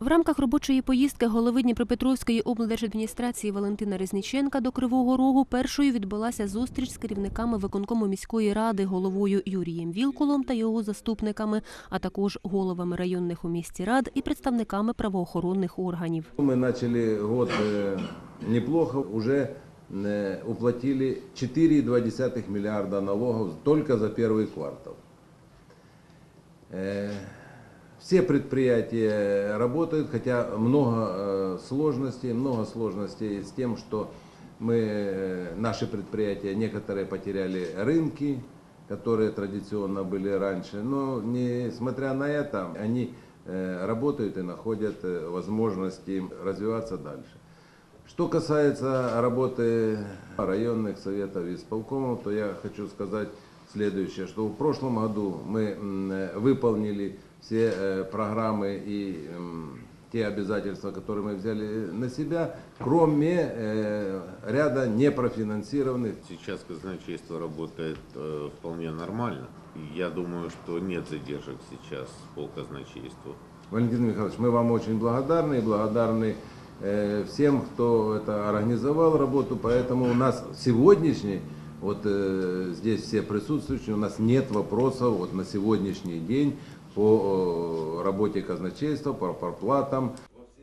В рамках робочої поїздки голови Дніпропетровської облдержадміністрації Валентина Резніченка до Кривого Рогу першою відбулася зустріч з керівниками виконкому міської ради, головою Юрієм Вілкулом та його заступниками, а також головами районних у місті рад і представниками правоохоронних органів. Мы начали год э, неплохо, уже э, уплатили 4,2 миллиарда налогов только за первый квартал. Все предприятия работают, хотя много э, сложностей, много сложностей с тем, что мы, э, наши предприятия, некоторые потеряли рынки, которые традиционно были раньше. Но несмотря на это, они э, работают и находят возможности развиваться дальше. Что касается работы районных советов и исполкомов, то я хочу сказать следующее, что в прошлом году мы выполнили все э, программы и м, те обязательства, которые мы взяли на себя, кроме э, ряда непрофинансированных Сейчас казначейство работает э, вполне нормально. Я думаю, что нет задержек сейчас по казначейству. Валентин Михайлович, мы вам очень благодарны и благодарны э, всем, кто это организовал работу. Поэтому у нас сегодняшний, вот э, здесь все присутствующие, у нас нет вопросов вот на сегодняшний день по работе казначейства, по проплатам.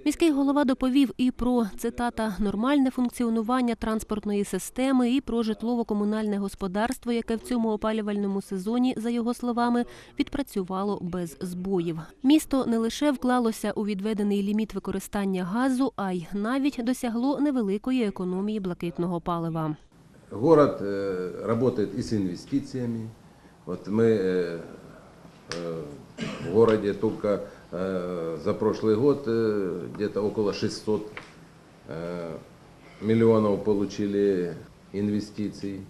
Міський голова доповів і про цитата нормальне функціонування транспортної системи, і про житлово-комунальне господарство, яке в цьому опалювальному сезоні, за його словами, відпрацювало без збоїв. Місто не лише вклалося у відведений ліміт використання газу, а й навіть досягло невеликої економії блакитного палива. Город э, работает и с инвестициями. В городе только э, за прошлый год э, где-то около 600 э, миллионов получили инвестиций.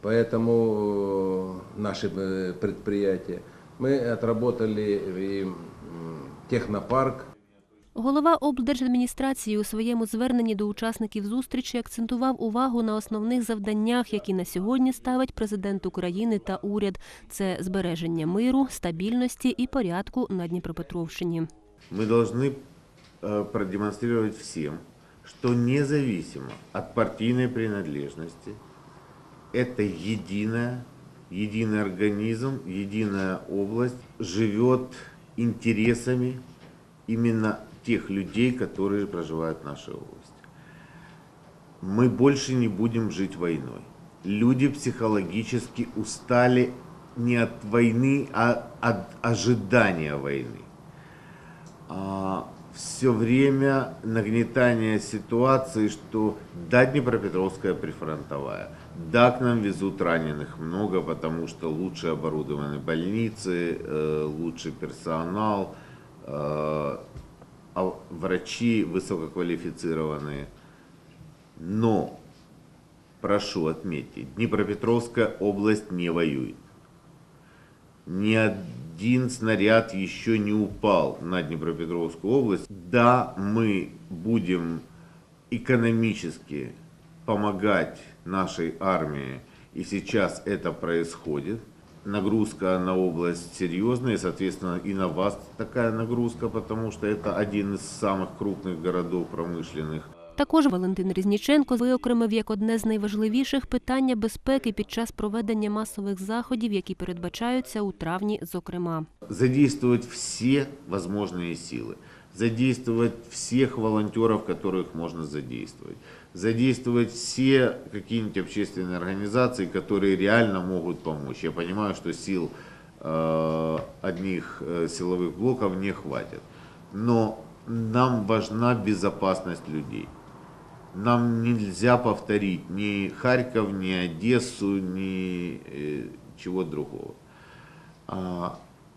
Поэтому наши предприятия. Мы отработали и технопарк, Голова облдержадміністрації у своєму зверненні до учасників зустрічі акцентував увагу на основних завданнях, які на сьогодні ставить президент України та уряд. Це збереження миру, стабільності і порядку на Дніпропетровщині. Мы должны э, продемонстрировать всем, что независимо от партийной принадлежности, это единая, единый организм, единая область живет интересами именно тех людей, которые проживают в нашей области. Мы больше не будем жить войной. Люди психологически устали не от войны, а от ожидания войны. все время нагнетание ситуации, что да, Днепропетровская прифронтовая, да, к нам везут раненых много, потому что лучше оборудованы больницы, э, лучший персонал, э, а врачи высококвалифицированные. Но, прошу отметить, Днепропетровская область не воюет. Ни один снаряд еще не упал на Днепропетровскую область. Да, мы будем экономически помогать нашей армии, и сейчас это происходит. Нагрузка на область серьезная, и, соответственно, и на вас такая нагрузка, потому что это один из самых крупных городов промышленных. Також Валентин Різніченко виокремив як одне з найважливіших питання безпеки під час проведення масових заходів, які передбачаються у травні, зокрема. задействовать все возможные силы, задействовать всех волонтеров, которых можно задействовать, Задействовать все какие-нибудь общественные организации, которые реально могут помочь. Я понимаю, что сил э, одних э, силовых блоков не хватит, но нам важна безопасность людей. Нам нельзя повторить ни Харьков, ни Одессу, ни э, чего другого.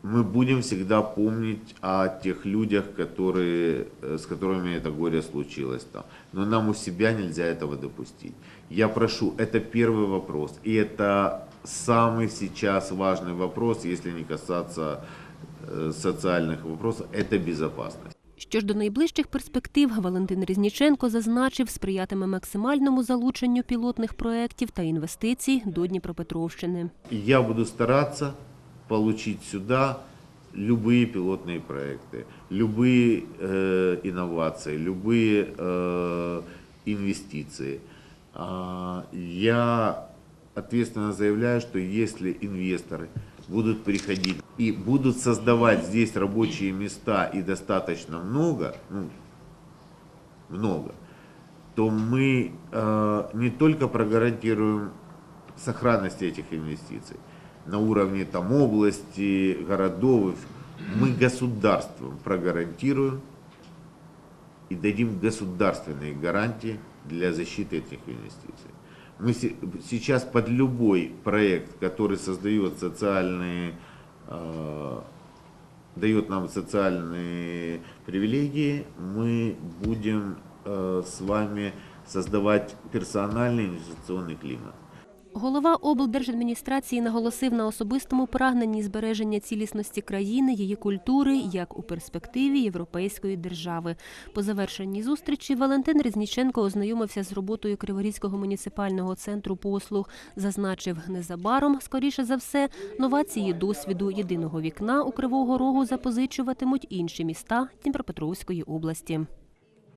А, мы будем всегда помнить о тех людях, которые, э, с которыми это горе случилось там. Но нам у себя нельзя этого допустить. Я прошу, это первый вопрос. И это самый сейчас важный вопрос, если не касаться э, социальных вопросов, это безопасность. Що ж до найближчих перспектив, Валентин Різніченко зазначив, сприятиме максимальному залученню пілотних проєктів та інвестицій до Дніпропетровщини. И я буду стараться получить сюда любые пилотные проекты. любые э, инновации, любые э, инвестиции. А, я ответственно заявляю, что если инвесторы будут приходить и будут создавать здесь рабочие места и достаточно много, ну, много, то мы э, не только прогарантируем сохранность этих инвестиций на уровне там, области, городов, мы государством прогарантируем и дадим государственные гарантии для защиты этих инвестиций. Мы се- сейчас под любой проект, который создает социальные, э, дает нам социальные привилегии, мы будем э, с вами создавать персональный инвестиционный климат. Голова облдержадміністрації наголосив на особистому прагненні збереження цілісності країни, її культури як у перспективі європейської держави. По завершенні зустрічі Валентин Резніченко ознайомився з роботою Криворізького муніципального центру послуг. Зазначив, незабаром, скоріше за все, новації досвіду єдиного вікна у Кривого Рогу запозичуватимуть інші міста Дніпропетровської області.